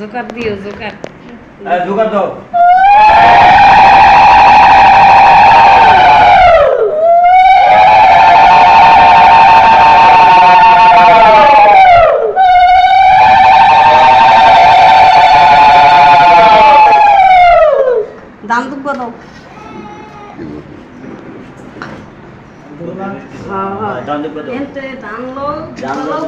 Joker দিও Joker. জোগাড় দাও। দাম দুব্বা দাও দাম দুব্বা দাও। দাম লো দাম লো,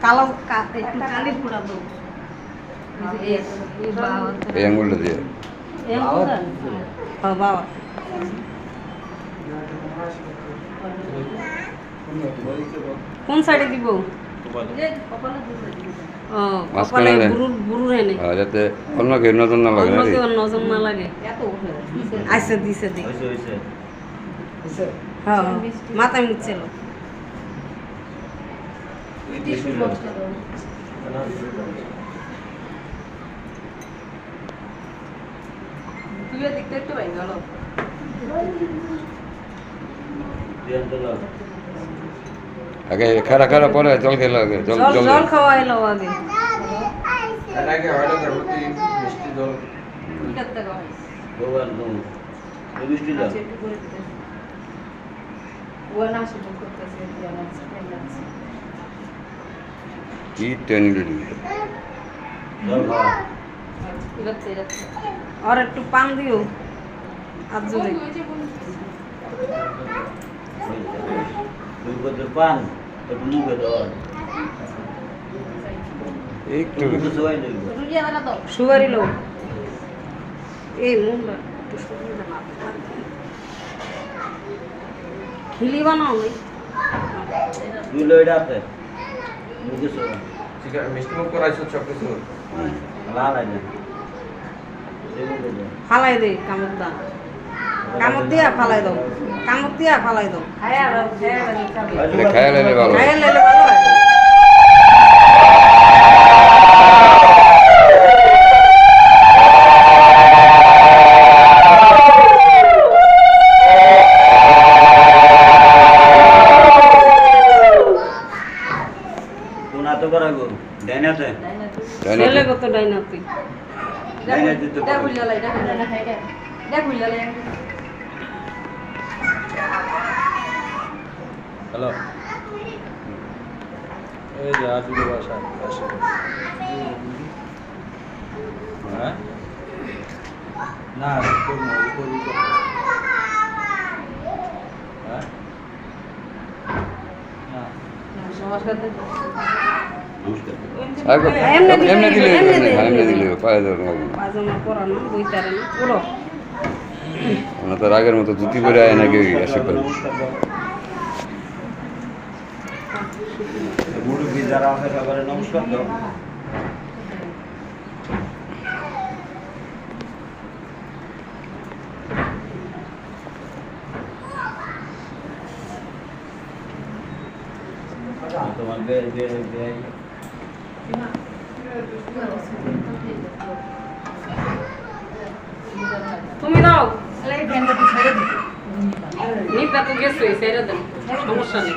কালো কা- পোড়া দাও। এই আঙুলটা দিয়ে। বাবা। কোন সাইডে দিব? যাতে অন্য কেউ নজর না। লাগে নজর না লাগে। আইসে দিছে। হ্যাঁ দিয়ে দাও। আগে খারা খারা পরে জল খেলে আগে জল জল জল খাওয়াইলো আগে। এই মিষ্টি কি জল খাওয়া আর একটু পান দিও। বোতল পান একটু মুখে দাও একটু। মুখে সবাই দেখবে সুগারি লো এই না খিলি বানাও নাই দুই লো এটা আছে। মুখে সবাই মিষ্টি মুখ করাইছো সব কিছু লাল মুখে দাও ফালাই দে কামড় দা কামড় দিয়া ফালাই দাও। কামড় দিয়া ফালাই দাও। খায়া লাইলে ভালো খাইয়ে লাইলে ভালো করা গো ডাইনাতে? তাই না ছেলে কত ডাইনা তুই হ্যালো। এই যে বাসা বাসা। হ্যাঁ? না করব। হ্যাঁ? এমনি দিলে- এমনি দিলে পায়ে ধরে না। পুরো আগের মতো ধুতি পরে আয় নাকি আসে দাও। মুরব্বি যারা আছে সবারে নমস্কার দাও। তোমার বে বে বে তুমি দাও। নিপটা তো গেছে সেরে দেন সমস্যা নেই।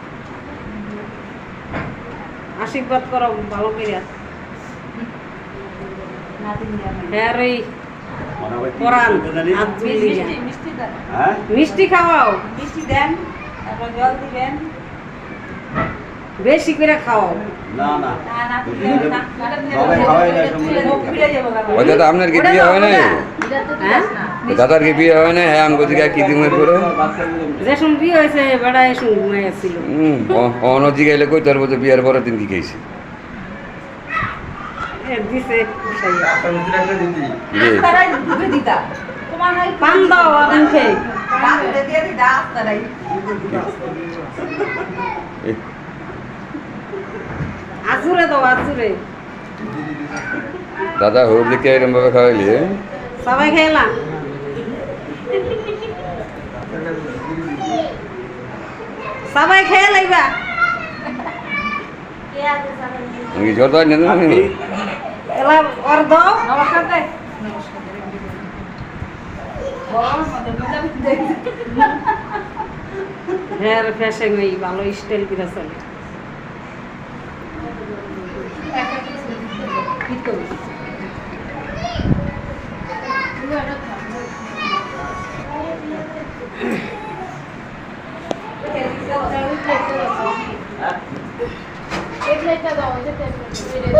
আশীর্বাদ করো ভালো করে হ্যাঁ রে। হয়? পরান মিষ্টি খাওয়াও। মিষ্টি দেন তারপর জল দিবেন। বেশি করে খাও না না। সবাই খাওয়াই না সময় ওই দাদা আপনার কি বিয়ে হয় হ্যাঁ? তো দাদার কি বিয়ে হয় নাই? হ্যাঁ আমি কোথায় কি দিনের করে রেশন বিয়ে হয়েছে বেড়া এসন ঘুমাই আসছিল। হুম অন জিগাইলে কই তোর বলতে বিয়ার পরের দিন কি খাইছি? দিছে দিদি রে পান দাও আর মুখে আজুরে দাও আজুরে। দাদা হোক দেখে এরম ভাবে খাওয়াইলি হ্যাঁ? সবাই খেলাম সবাই খেয়ে লাইবা। আমি পাই না? এলা ওর দাও। হেয়ার ফ্যাশন এই ভালো স্টাইল করে চলে। কি তো মিষ্টি খাও রাস্তারি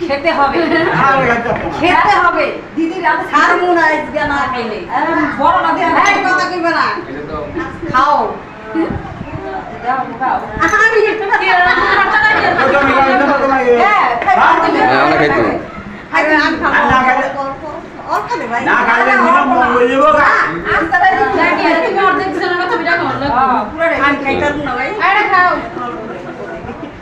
খেতে হবে। খেতে হবে। দিদির আমি ছাড়বো না আজকে না খাইলে বড় না দিয়ে কথা কইবে না। খাও। হ্যাঁ না খাইলে